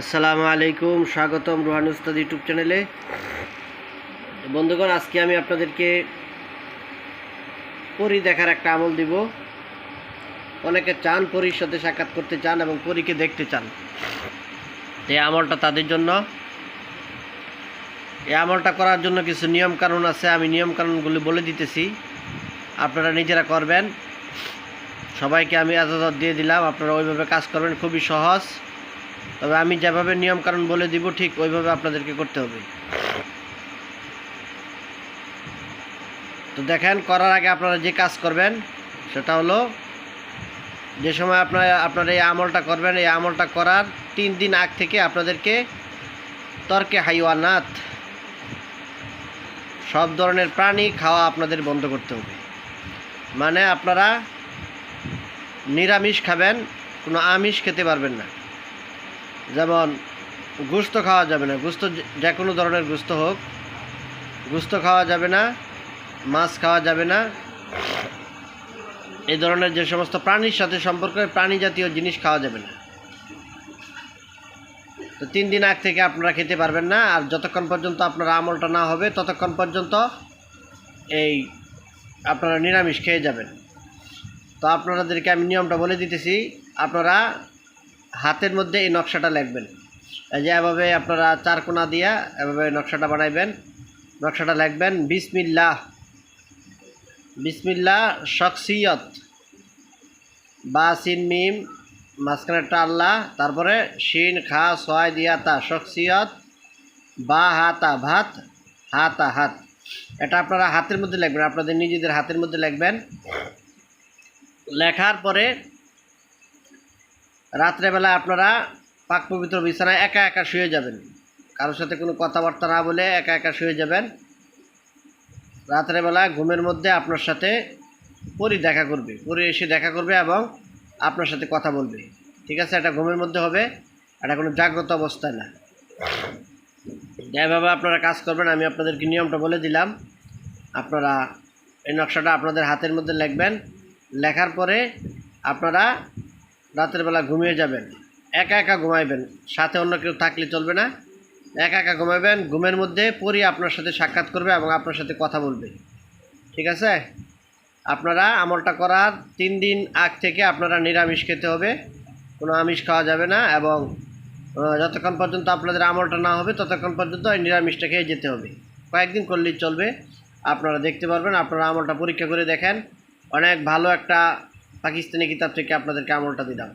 আসসালামু আলাইকুম, স্বাগতম রোহান উস্তাদ ইউটিউব চ্যানেলে। বন্ধুগণ, আজকে আমি আপনাদেরকে পরি দেখার একটা আমল দিব। অনেকে চান পরীর সাথে সাক্ষাৎ করতে চান এবং পরীকে দেখতে চান। এই আমলটা তাদের জন্য। এই আমলটা করার জন্য কিছু নিয়ম কানুন আছে, আমি নিয়ম কানুনগুলি বলে দিতেছি। আপনারা নিজেরা করবেন। সবাইকে আমি আজাদত দিয়ে দিলাম, আপনারা ওইভাবে কাজ করবেন, খুবই সহজ। তবে আমি যেভাবে নিয়ম কানুন বলে দিব, ঠিক ওইভাবে আপনাদেরকে করতে হবে। তো দেখেন, করার আগে আপনারা যে কাজ করবেন, সেটা হলো যে সময় আপনার, আপনারা এই আমলটা করবেন, এই আমলটা করার তিন দিন আগ থেকে আপনাদেরকে তর্কে হাইওয়ানাথ সব ধরনের প্রাণী খাওয়া আপনাদের বন্ধ করতে হবে। মানে আপনারা নিরামিষ খাবেন, কোনো আমিষ খেতে পারবেন না। যেমন গুস্ত খাওয়া যাবে না। গুস্ত যে- কোনো ধরনের গুস্ত হোক, গুস্ত খাওয়া যাবে না, মাছ খাওয়া যাবে না। এই ধরনের যে সমস্ত প্রাণীর সাথে সম্পর্ক, প্রাণী জাতীয় জিনিস খাওয়া যাবে না। তো তিন দিন আগ থেকে আপনারা খেতে পারবেন না, আর যতক্ষণ পর্যন্ত আপনার আমলটা না হবে, ততক্ষণ পর্যন্ত এই আপনারা নিরামিষ খেয়ে যাবেন। তো আপনাদেরকে আমি নিয়মটা বলে দিতেছি, আপনারা হাতের মধ্যে এই নকশাটা লিখবেন এই যে এভাবে আপনারা চার কোনা দিয়া এভাবে নকশাটা বানাইবেন। নকশাটা লিখবেন বিসমিল্লাহ। বিসমিল্লাহ শখসিয়ত। বা, সিন, মিম মাঝখানেরটা আল্লাহ তারপরে শিন, খা, সয় দিয়া তা শখসিয়ত। বা, হাতা, ভাত, হাতা, হাত। এটা আপনারা হাতের মধ্যে লিখবেন আপনাদের নিজেদের হাতের মধ্যে লিখবেন লেখার পরে রাত্রেবেলা আপনারা পাক পবিত্র বিছানায় একা একা শুয়ে যাবেন। কারোর সাথে কোনো কথাবার্তা না বলে একা একা শুয়ে যাবেন। রাত্রেবেলা ঘুমের মধ্যে আপনার সাথে পরি দেখা করবে। পরি এসে দেখা করবে এবং আপনার সাথে কথা বলবে। ঠিক আছে? এটা ঘুমের মধ্যে হবে। এটা কোনো জাগ্রত অবস্থায় না। যেভাবে আপনারা কাজ করবেন, আমি আপনাদেরকে নিয়মটা বলে দিলাম। আপনারা এই নকশাটা আপনাদের হাতের মধ্যে লিখবেন। লেখার পরে আপনারা রাতের বেলা ঘুমিয়ে যাবেন। একা একা ঘুমাইবেন। সাথে অন্য কেউ থাকলে চলবে না। একা একা ঘুমাবেন ঘুমের মধ্যে পরি আপনার সাথে সাক্ষাৎ করবে এবং আপনার সাথে কথা বলবে। ঠিক আছে? আপনারা আমলটা করার তিন দিন আগ থেকে আপনারা নিরামিষ খেতে হবে। কোনো আমিষ খাওয়া যাবে না এবং যতক্ষণ পর্যন্ত আপনাদের আমলটা না হবে, ততক্ষণ পর্যন্ত এই নিরামিষটা খেয়ে যেতে হবে। কয়েকদিন করলেই চলবে। আপনারা দেখতে পারবেন, আপনারা আমলটা পরীক্ষা করে দেখেন। অনেক ভালো একটা পাকিস্তানি কিতাব থেকে আপনাদেরকে আমলটা দিলাম।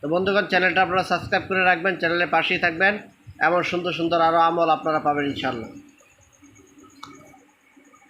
তো বন্ধুগণ, চ্যানেলটা আপনারা সাবস্ক্রাইব করে রাখবেন, চ্যানেলের পাশেই থাকবেন, এমন সুন্দর সুন্দর আরও আমল আপনারা পাবেন ইনশাল্লাহ